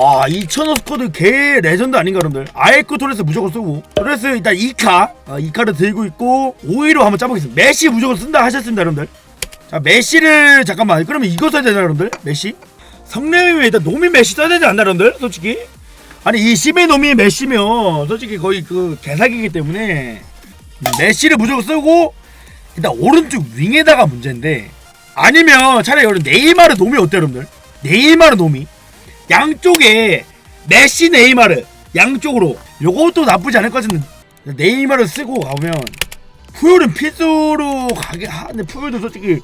와 2,000원 스쿼드 개 레전드 아닌가 여러분들? 아이코 토레스 무조건 쓰고. 토레스 일단 2카. 아, 2카를 들고 있고 5위로 한번 짜보겠습니다. 메시 무조건 쓴다 하셨습니다 여러분들. 자 메시를 잠깐만. 그러면 이거 써야 되나 여러분들? 메시? 성냄이면 일단 노미 메시 써야 되지 않나 여러분들? 솔직히? 아니 이 시메 노미 메시면 솔직히 거의 그 개사기이기 때문에 메시를 무조건 쓰고 일단 오른쪽 윙에다가 문제인데 아니면 차라리 여러분 네이마르 노미 어때 여러분들? 네이마르 노미 양쪽에 메시 네이마르 양쪽으로. 요것도 나쁘지 않을 것 같은데 네이마르 쓰고 가면 푸열은 필수로 가게 하는데 푸열도 솔직히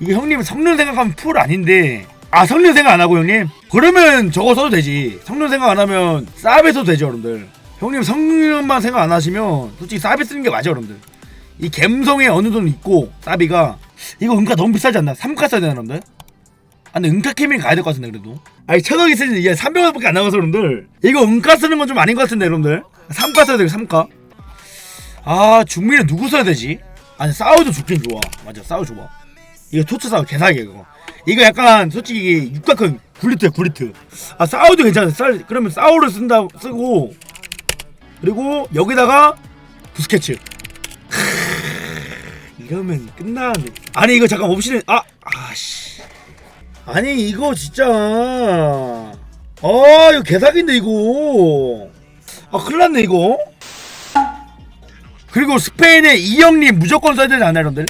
이게 형님 성능 생각하면 푸열 아닌데. 아 성능 생각 안 하고 형님? 그러면 저거 써도 되지. 성능 생각 안 하면 사베 써도 되죠 여러분들. 형님 성능만 생각 안 하시면 솔직히 사베 쓰는 게 맞아 여러분들. 이 갬성에 어느 정도 있고 사비가. 이거 은가 너무 비싸지 않나? 3카 써야 되나 여러분들 아 근데 은카 캠이 가야 될 것 같은데 그래도. 아니 천억 있으니 이게 300원밖에 안 남아서 여러분들. 이거 은카 쓰는 건 좀 아닌 것 같은데 여러분들. 3카 써야 돼 3카 아 중미는 누구 써야 되지? 아니 싸우도 좋긴 좋아. 맞아 싸우 좋아. 이거 토트 싸우 개사기야 이거. 이거 약간 솔직히 육각형 굴리트야 굴리트. 아 싸우도 괜찮아. 싸, 그러면 싸우를 쓴다 쓰고. 그리고 여기다가 부스케츠. 이러면 끝나네 아니 이거 잠깐 옵션을 아 아씨 아니 이거 진짜. 아 이거 개사기인데 이거. 아 큰일났네 이거. 그리고 스페인의 이영님 무조건 써야 되지 않나요 여러분들?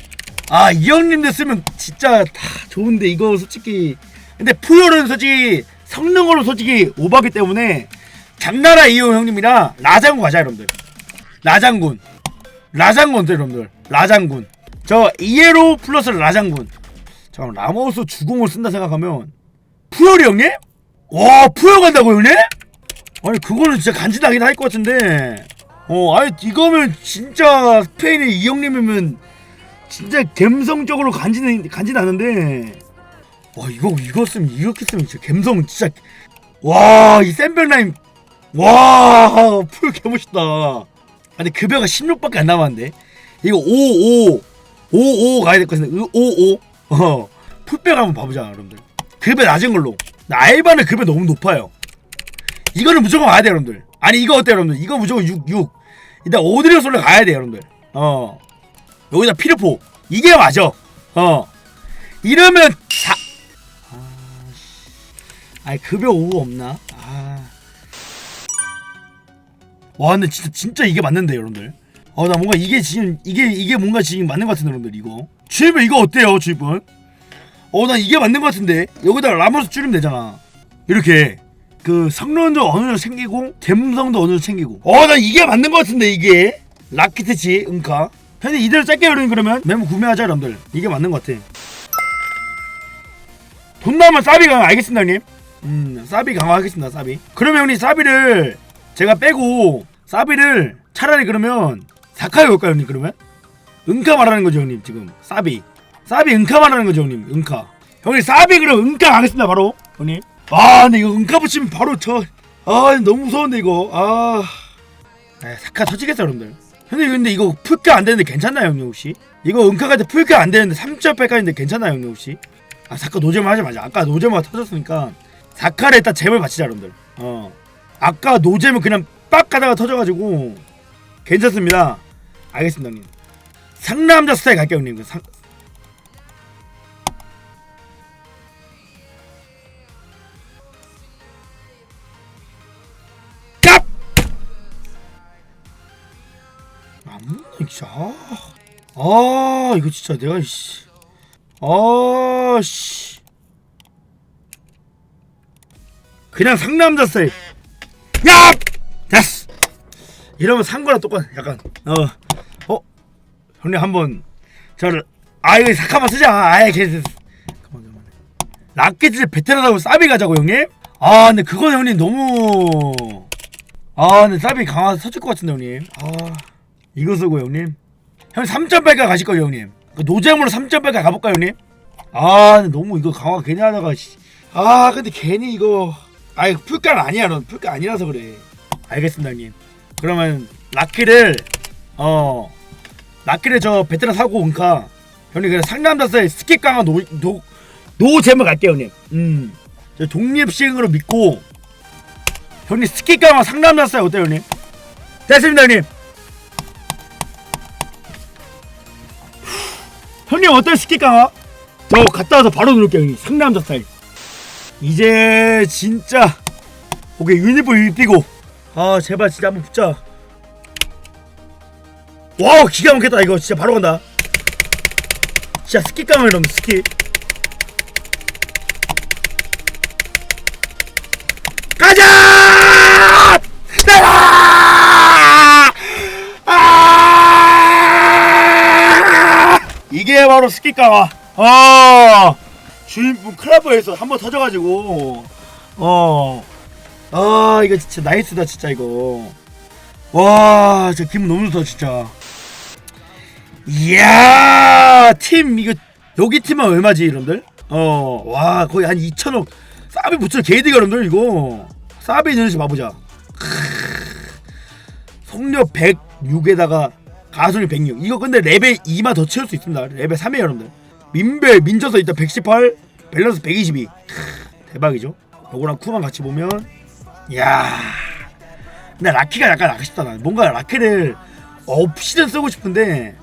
아 이영님들 쓰면 진짜 다 좋은데 이거 솔직히. 근데 푸열은 솔직히 성능으로 솔직히 오바기 때문에 장나라 이호 형님이랑 라장군 가자 여러분들. 라장군. 라장군 여러분들. 라장군. 저 이에로 플러스 라장군 잠깐 라모스 주공을 쓴다 생각하면 푸열이 형님? 와 푸열 간다고 형님? 아니 그거는 진짜 간지나긴 할 것 같은데. 어 아니 이거면 진짜 스페인의 이 형님이면 진짜 감성적으로 간지는 간지나는데. 와 이거 이거 쓰면 이렇게 쓰면 진짜 감성 진짜 와이 샌백 라인 와풀 개멋있다. 근데 급여가 16밖에 안 남았는데. 이거 55 55 가야 될 것 같은데. 55 어 풀백 한번 봐보자 여러분들. 급여 낮은 걸로. 나 알바는 급여 너무 높아요. 이거는 무조건 가야 돼 여러분들. 아니 이거 어때 여러분들? 이거 무조건 6 6 일단 오드리오솔로 가야 돼 여러분들. 어. 여기다 피르포. 이게 맞아. 어. 이러면 4 아니 급여 5 없나? 아. 와 근데 진짜 진짜 이게 맞는데 여러분들. 어 나 뭔가 이게 지금 이게 이게 뭔가 지금 맞는 것 같은데 여러분들 이거. 주입은 이거 어때요 주입은 어나 이게 맞는 것 같은데. 여기다 라모스 줄이면 되잖아. 이렇게. 그 성능도 어느 정도 챙기고 갬성도 어느 정도 챙기고. 어나 이게 맞는 것 같은데 이게. 라키트치 응카. 형님 이대로 짧게 여러분 그러면 메모 구매하자 여러분들. 이게 맞는 것 같아. 돈 나오면 사비 강화 알겠습니다 형님. 음 사비 강화하겠습니다 사비 그러면 형님 사비를 제가 빼고 사비를 차라리 그러면 사카이 올까요 형님 그러면? 응카 말하는 거죠 형님 지금. 사비 사비 응카 말하는 거죠 형님. 응카. 형님 사비 그럼 응카 가겠습니다 바로. 형님. 아 근데 이거 응카 붙이면 바로 저 아 너무 무서운데 이거. 아. 아, 사카 터지겠어 여러분들. 형님 근데 이거 풀가 안 되는데 괜찮나요 형님 혹시? 이거 응카가 때 풀가 안 되는데 3.8까지인데 괜찮나요 형님 혹시? 아 사카 노잼 하지 마자. 아까 노잼가 터졌으니까 사카를 일단 잼을 맞히자 여러분들. 어. 아까 노잼은 그냥 빡 가다가 터져가지고 괜찮습니다. 알겠습니다 형님. 상남자 스타일 갈게요 형님. 진짜 아, 아 이거 진짜 내가 씨. 아 씨. 그냥 상남자 스타일. 야! 됐어. 이러면 산 거랑 똑같아 약간. 어. 어? 형님 한번 저를 아 이거 사카만 쓰자. 아예 걔 그만 그만. 라켓을 베테랑하고 사비 가자고 형님? 아 근데 그건 형님 너무. 아 근데 사비 강화서 터질 것 같은데 형님. 아 이거 쓰고 형님. 형 3.8가 가실 거예요 형님. 그 노잼으로 3.8가 가볼까요 형님? 아 너무 이거 강화 괜히 하다가 씨. 아 근데 괜히 이거 아 이거 풀가는 아니야 넌. 풀가 아니라서 그래. 알겠습니다 형님. 그러면 라키를 어 라키를 저 베테랑 사고 온카 형님 그냥 상남자스의 스킵 강화 노노 노잼을 갈게요 형님. 음저 독립식으로 믿고 형님 스키 강화 상남 났어요 어때요 형님? 됐습니다 형님 형님 스키 강화? 저 갔다 와서 바로 누를게요 형님. 상남자 스타일. 이제 진짜 오케이 유니폼 입히고. 아 제발 진짜 한번 붙자. 와 기가 막혔다 이거. 진짜 바로 간다. 진짜 스키 강화 이러면 스키 가자! 내라! 아! 이게 바로 스키 강화. 아 주인분 클럽에서 한 번 터져가지고 어. 아 이거 진짜 나이스다 진짜 이거. 와 진짜 기분 너무 좋다 진짜. 이야 팀 이거 여기 팀은 얼마지 여러분들? 어와 거의 한 2천억 사비 붙여 개이득 여러분들 이거 사비 있는 시 봐보자 성력 106에다가 가솔린 106 이거 근데 레벨 2만 더 채울 수 있습니다. 레벨 3에 여러분들. 민벨 민저서 일단 118 밸런스 122 대박이죠? 요거랑 쿠만 같이 보면 이야. 근데 라키가 약간 아쉽다 나 뭔가 라키를 없이는 쓰고 싶은데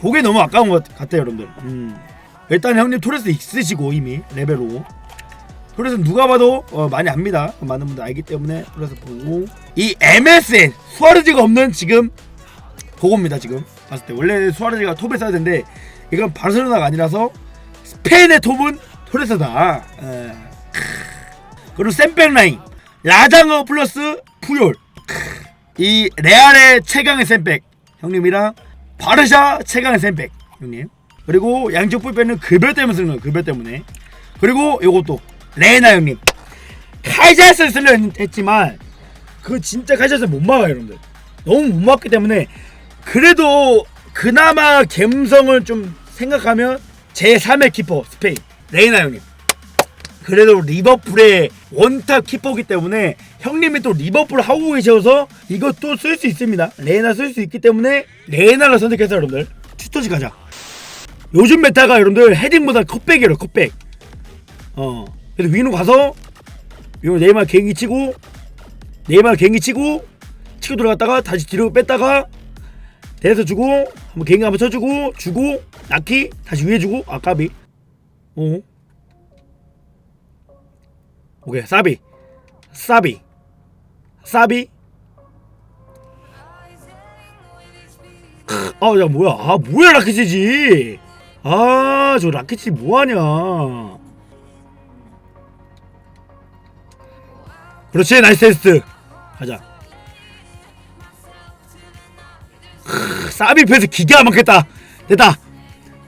그게 너무 아까운 것 같아요 여러분들. 음. 일단 형님 토레스 있으시고 이미 레벨 5 토레스 누가 봐도 어, 많이 압니다. 많은 분들 알기 때문에 토레스 보고. 이 MSN 수아르즈가 없는 지금 그겁니다 지금. 봤을 때. 원래 수아르즈가 톱에 써야 되는데 이건 바르셀로나가 아니라서 스페인의 톱은 토레스다. 에. 그리고 샘백 라인. 라장어 플러스 푸yor 이 레알의 최강의 샘백. 형님이랑 바르샤 최강의 샘백. 형님. 그리고 양쪽 뿔빼는 급여 때문에 쓰는 거예요 급여 때문에. 그리고 요것도 레나 형님. 카이자스를 쓰려 했지만 그 진짜 카이자스 못 막아요 여러분들. 너무 못 막기 때문에 그래도 그나마 갬성을 좀 생각하면 제3의 키퍼 스페인 레이나 형님. 그래도 리버풀의 원탑 키퍼기 때문에 형님이 또 리버풀 하고 계셔서 이것도 쓸 수 있습니다. 레이나 쓸 수 있기 때문에 레이나를 선택해서 여러분들 슈터지 가자. 요즘 메타가 여러분들 헤딩보다 컷백이에요 컷백. 어 그래서 위로 가서 요 네이마 개인기 치고 네이마 개인기 치고 치고 들어갔다가 다시 뒤로 뺐다가 대서 주고 한번 개인기 한번 쳐주고 주고 나키 다시 위에 주고. 아 까비. 어? 오케이 사비. 사비. 사비. 아야 뭐야. 아 뭐야 라켓이지? 아 저 라켓이 뭐하냐. 그렇지 나이스 테스트. 가자 크, 사비 패스 기가 막혔다. 됐다.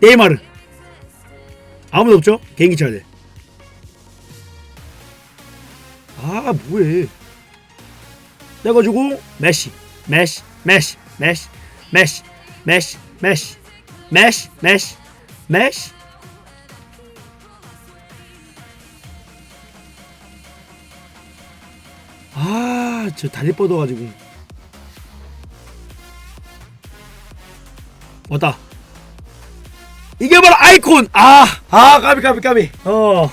네이마르 아무도 없죠? 개인기 쳐야 돼 아 뭐해. 내가지고 메시 메시 메시 메시 메시 메시 메시 메시 메시 메시. 아, 저 다리 뻗어가지고. 왔다. 이게 바로 아이콘! 아! 아, 까비, 까비, 까비. 어.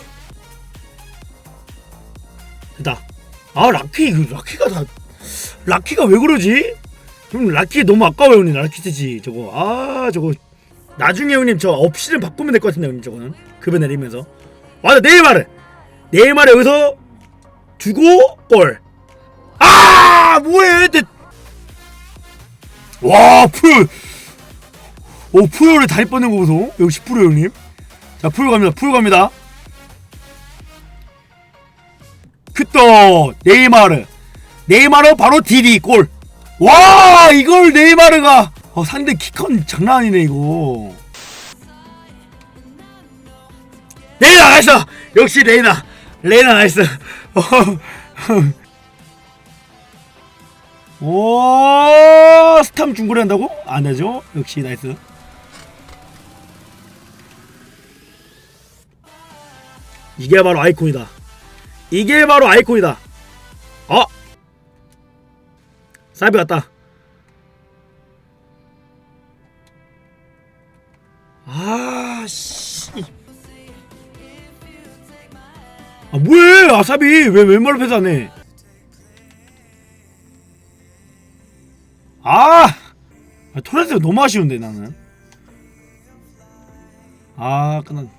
됐다. 아, 라키, 이거 라키가 다. 라키가 왜 그러지? 형, 라키 너무 아까워요, 형님. 라키 쓰지, 저거. 아, 저거. 나중에 형님, 저 업시를 바꾸면 될 것 같은데, 형님, 저거는. 급여 내리면서. 맞아, 네이마르! 네이마르 여기서 주고, 골. 아 뭐해 내... 와 푸요 오 푸요를 다리 뻗는 거 보소. 역시 푸요 형님. 자 푸요 갑니다 푸요 갑니다. 그또 네이마르. 네이마르 바로 디디 골와 이걸 네이마르가. 어, 상대 키컨 장난 아니네 이거. 레이나 나이스! 역시 레이나. 레이나 나이스. 오 스탐 중거리 한다고? 안 되죠? 역시 나이스 이게 바로 아이콘이다. 이게 바로 아이콘이다. 어? 사비 왔다. 아 씨. 아 뭐해? 아사비. 왜 왼발로 패스 안 해? 아, 아 토레스가 너무 아쉬운데 나는. 아 끝난